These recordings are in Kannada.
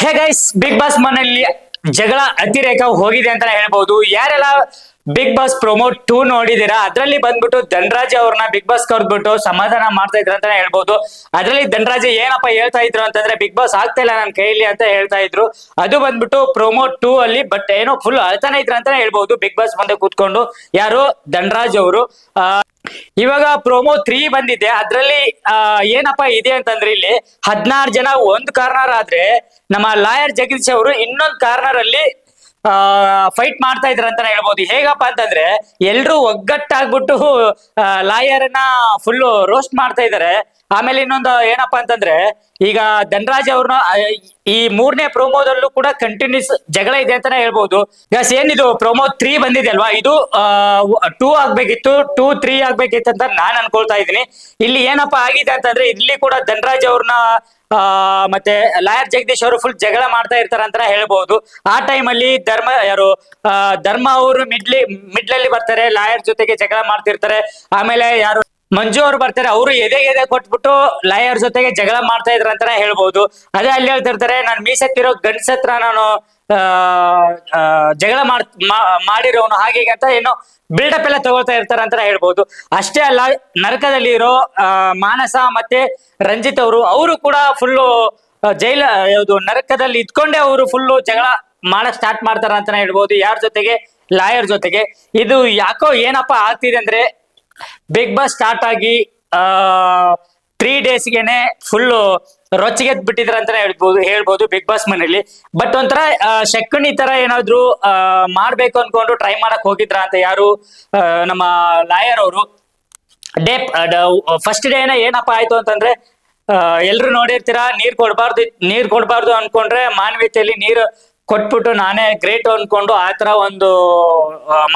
ಹೇ ಗೈಸ್ ಬಿಗ್ ಬಾಸ್ ಮನೆಯಲ್ಲಿ ಜಗಳ ಅತಿರೇಕ ಹೋಗಿದೆ ಅಂತ ಹೇಳ್ಬಹುದು ಯಾರೆಲ್ಲ ಬಿಗ್ ಬಾಸ್ ಪ್ರೊಮೋ ಟೂ ನೋಡಿದೀರಾ ಅದ್ರಲ್ಲಿ ಬಂದ್ಬಿಟ್ಟು ಧನರಾಜ್ ಅವ್ರನ್ನ ಬಿಗ್ ಬಾಸ್ ಕರ್ದ್ಬಿಟ್ಟು ಸಮಾಧಾನ ಮಾಡ್ತಾ ಇದ್ರು ಅಂತಾನೆ ಹೇಳ್ಬೋದು. ಅದ್ರಲ್ಲಿ ಧನರಾಜ್ ಏನಪ್ಪ ಹೇಳ್ತಾ ಇದ್ರು ಅಂತಂದ್ರೆ ಬಿಗ್ ಬಾಸ್ ಆಗ್ತಾ ಇಲ್ಲ ನನ್ನ ಕೈಲಿ ಅಂತ ಹೇಳ್ತಾ ಇದ್ರು. ಅದು ಬಂದ್ಬಿಟ್ಟು ಪ್ರೊಮೋ ಟೂ ಅಲ್ಲಿ ಬಟ್ ಏನೋ ಫುಲ್ ಅಳ್ತಾನೆ ಇದ್ರು ಅಂತಾನೆ ಹೇಳ್ಬಹುದು ಬಿಗ್ ಬಾಸ್ ಮುಂದೆ ಕೂತ್ಕೊಂಡು. ಯಾರು? ಧನರಾಜ್ ಅವರು. ಇವಾಗ ಪ್ರೊಮೋ ತ್ರೀ ಬಂದಿದೆ. ಅದ್ರಲ್ಲಿ ಏನಪ್ಪಾ ಇದೆ ಅಂತಂದ್ರೆ ಇಲ್ಲಿ ಹದಿನಾರು ಜನ ಒಂದ್ ಕಾರ್ನರ್ ಆದ್ರೆ ನಮ್ಮ ಲಾಯರ್ ಜಗದೀಶ್ ಅವರು ಇನ್ನೊಂದ್ ಕಾರ್ನರ್ ಅಲ್ಲಿ ಫೈಟ್ ಮಾಡ್ತಾ ಇದ್ರ ಅಂತ ಹೇಳ್ಬೋದು. ಹೇಗಪ್ಪ ಅಂತಂದ್ರೆ ಎಲ್ರು ಒಗ್ಗಟ್ಟಾಗ್ಬಿಟ್ಟು ಲಾಯರ್ನ ಫುಲ್ ರೋಸ್ಟ್ ಮಾಡ್ತಾ ಇದಾರೆ. ಆಮೇಲೆ ಇನ್ನೊಂದು ಏನಪ್ಪಾ ಅಂತಂದ್ರೆ, ಈಗ ಧನರಾಜ್ ಅವ್ರನ್ನ ಈ ಮೂರನೇ ಪ್ರೋಮೋದಲ್ಲೂ ಕೂಡ ಕಂಟಿನ್ಯೂಸ್ ಜಗಳ ಇದೆ ಅಂತಾನೆ ಹೇಳ್ಬಹುದು ಯಸ್ ಏನಿದು, ಪ್ರೋಮೋ ತ್ರೀ ಬಂದಿದೆ ಅಲ್ವಾ? ಇದು ಟೂ ಆಗ್ಬೇಕಿತ್ತು ಟೂ ತ್ರೀ ಆಗ್ಬೇಕಿತ್ತು ಅಂತ ನಾನ್ ಅನ್ಕೊಳ್ತಾ ಇದ್ದೀನಿ. ಇಲ್ಲಿ ಏನಪ್ಪಾ ಆಗಿದೆ ಅಂತಂದ್ರೆ, ಇಲ್ಲಿ ಕೂಡ ಧನರಾಜ್ ಅವ್ರನ್ನ, ಆ, ಮತ್ತೆ ಲಾಯರ್ ಜಗದೀಶ್ ಅವರು ಫುಲ್ ಜಗಳ ಮಾಡ್ತಾ ಇರ್ತಾರ ಅಂತ ಹೇಳ್ಬಹುದು ಆ ಟೈಮ್ ಅಲ್ಲಿ ಧರ್ಮ, ಯಾರು ಧರ್ಮ ಅವರು ಮಿಡ್ಲಿ ಮಿಡ್ಲಲ್ಲಿ ಬರ್ತಾರೆ, ಲಾಯರ್ ಜೊತೆಗೆ ಜಗಳ ಮಾಡ್ತಿರ್ತಾರೆ. ಆಮೇಲೆ ಯಾರು ಮಂಜು ಅವ್ರು ಬರ್ತಾರೆ, ಅವರು ಎದೆ ಎದೆ ಕೊಟ್ಬಿಟ್ಟು ಲಾಯರ್ ಜೊತೆಗೆ ಜಗಳ ಮಾಡ್ತಾ ಇದ್ರ ಅಂತಾನೆ ಹೇಳ್ಬಹುದು ಅದೇ ಅಲ್ಲಿ ಹೇಳ್ತಿರ್ತಾರೆ, ನಾನು ಮೀಸತ್ತಿರೋ ಹತ್ರ ನಾನು ಜಗಳ ಮಾಡ್ ಮಾಡಿರೋನು ಹಾಗೆ ಅಂತ ಏನೋ ಬಿಲ್ಡಪ್ ಎಲ್ಲ ತಗೊಳ್ತಾ ಇರ್ತಾರೆ ಅಂತ ಹೇಳ್ಬಹುದು ಅಷ್ಟೇ ಅಲ್ಲ, ನರಕದಲ್ಲಿ ಇರೋ ಮಾನಸ ಮತ್ತೆ ರಂಜಿತ್ ಅವರು ಅವರು ಕೂಡ ಫುಲ್ಲು ಜೈಲ, ಯಾವುದು ನರಕದಲ್ಲಿ ಇದ್ಕೊಂಡೇ ಅವರು ಫುಲ್ಲು ಜಗಳ ಮಾಡಕ್ ಸ್ಟಾರ್ಟ್ ಮಾಡ್ತಾರ ಅಂತಾನೆ ಹೇಳ್ಬಹುದು ಯಾರ ಜೊತೆಗೆ? ಲಾಯರ್ ಜೊತೆಗೆ. ಇದು ಯಾಕೋ ಏನಪ್ಪಾ ಆಗ್ತಿದೆ ಅಂದ್ರೆ ಬಿಗ್ ಬಾಸ್ ಸ್ಟಾರ್ಟ್ ಆಗಿ ಆ ತ್ರೀ ಡೇಸ್ಗೆನೆ ಫುಲ್ ರೊಚ್ಚಿಗೆ ಬಿಟ್ಟಿದ್ರ ಅಂತಾನೆ ಹೇಳ್ಬೋದು ಹೇಳ್ಬೋದು ಬಿಗ್ ಬಾಸ್ ಮನೇಲಿ ಬಟ್ ಒಂಥರ ಆ, ಶಕುನಿ ತರ ಏನಾದ್ರು ಮಾಡ್ಬೇಕು ಅನ್ಕೊಂಡು ಟ್ರೈ ಮಾಡಕ್ ಹೋಗಿದ್ರ ಅಂತ ಯಾರು ನಮ್ಮ ಲಾಯರ್ ಅವರು. ಡೇ ಫಸ್ಟ್ ಡೇನ ಏನಪ್ಪಾ ಆಯ್ತು ಅಂತಂದ್ರೆ ಎಲ್ರು ನೋಡಿರ್ತೀರಾ ನೀರ್ ಕೊಡ್ಬಾರ್ದು ನೀರ್ ಕೊಡ್ಬಾರ್ದು ಅನ್ಕೊಂಡ್ರೆ ಮಾನವೀಯತೆಯಲ್ಲಿ ನೀರು ಕೊಟ್ಬಿಟ್ಟು ನಾನೇ ಗ್ರೇಟ್ ಅನ್ಕೊಂಡು ಆ ತರ ಒಂದು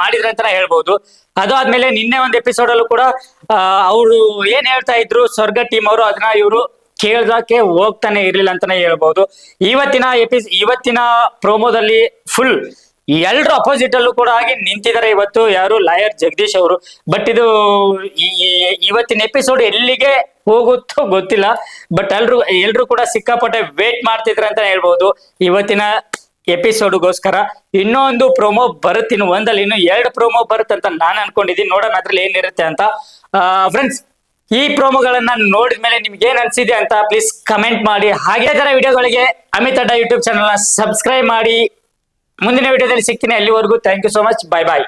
ಮಾಡಿದ್ರೆ ಅಂತಾನೆ ಹೇಳ್ಬೋದು. ಅದು ಆದ್ಮೇಲೆ ನಿನ್ನೆ ಒಂದು ಎಪಿಸೋಡ್ ಅಲ್ಲೂ ಕೂಡ ಅವರು ಏನ್ ಹೇಳ್ತಾ ಇದ್ರು, ಸ್ವರ್ಗ ಟೀಮ್ ಅವರು ಅದನ್ನ ಇವರು ಕೇಳ್ದಕ್ಕೆ ಹೋಗ್ತಾನೆ ಇರ್ಲಿಲ್ಲ ಅಂತಾನೆ ಹೇಳ್ಬಹುದು ಇವತ್ತಿನ ಎಪಿಸ್ ಇವತ್ತಿನ ಪ್ರೋಮೋದಲ್ಲಿ ಫುಲ್ ಎಲ್ರು ಅಪೋಸಿಟ್ ಅಲ್ಲೂ ಕೂಡ ಆಗಿ ನಿಂತಿದ್ದಾರೆ ಇವತ್ತು. ಯಾರು? ಲಾಯರ್ ಜಗದೀಶ್ ಅವರು. ಬಟ್ ಇದು ಇವತ್ತಿನ ಎಪಿಸೋಡ್ ಎಲ್ಲಿಗೆ ಹೋಗುತ್ತೋ ಗೊತ್ತಿಲ್ಲ. ಬಟ್ ಎಲ್ರು ಎಲ್ರು ಕೂಡ ಸಿಕ್ಕಾಪಟ್ಟೆ ವೇಟ್ ಮಾಡ್ತಿದ್ರೆ ಅಂತ ಹೇಳ್ಬಹುದು ಇವತ್ತಿನ ಎಪಿಸೋಡ್ಗೋಸ್ಕರ ಇನ್ನೊಂದು ಪ್ರೊಮೋ ಬರುತ್ತೆ, ಇನ್ನು ಒಂದಲ್ಲಿ, ಇನ್ನು ಎರಡು ಪ್ರೊಮೋ ಬರುತ್ತೆ ಅಂತ ನಾನು ಅನ್ಕೊಂಡಿದ್ದೀನಿ. ನೋಡೋಣ ಅದ್ರಲ್ಲಿ ಏನಿರುತ್ತೆ ಅಂತ. ಫ್ರೆಂಡ್ಸ್ ಈ ಪ್ರೋಮೋಗಳನ್ನ ನೋಡಿದ ಮೇಲೆ ನಿಮ್ಗೆ ಏನ್ ಅನ್ಸಿದೆ ಅಂತ ಪ್ಲೀಸ್ ಕಮೆಂಟ್ ಮಾಡಿ. ಹಾಗೆ ತರ ವಿಡಿಯೋಗಳಿಗೆ ಅಮಿತ್ ಅಡ್ಡ ಯೂಟ್ಯೂಬ್ ಚಾನಲ್ನ ಸಬ್ಸ್ಕ್ರೈಬ್ ಮಾಡಿ. ಮುಂದಿನ ವಿಡಿಯೋದಲ್ಲಿ ಸಿಗ್ತೀನಿ ಅಲ್ಲಿವರೆಗೂ. Thank you so much bye bye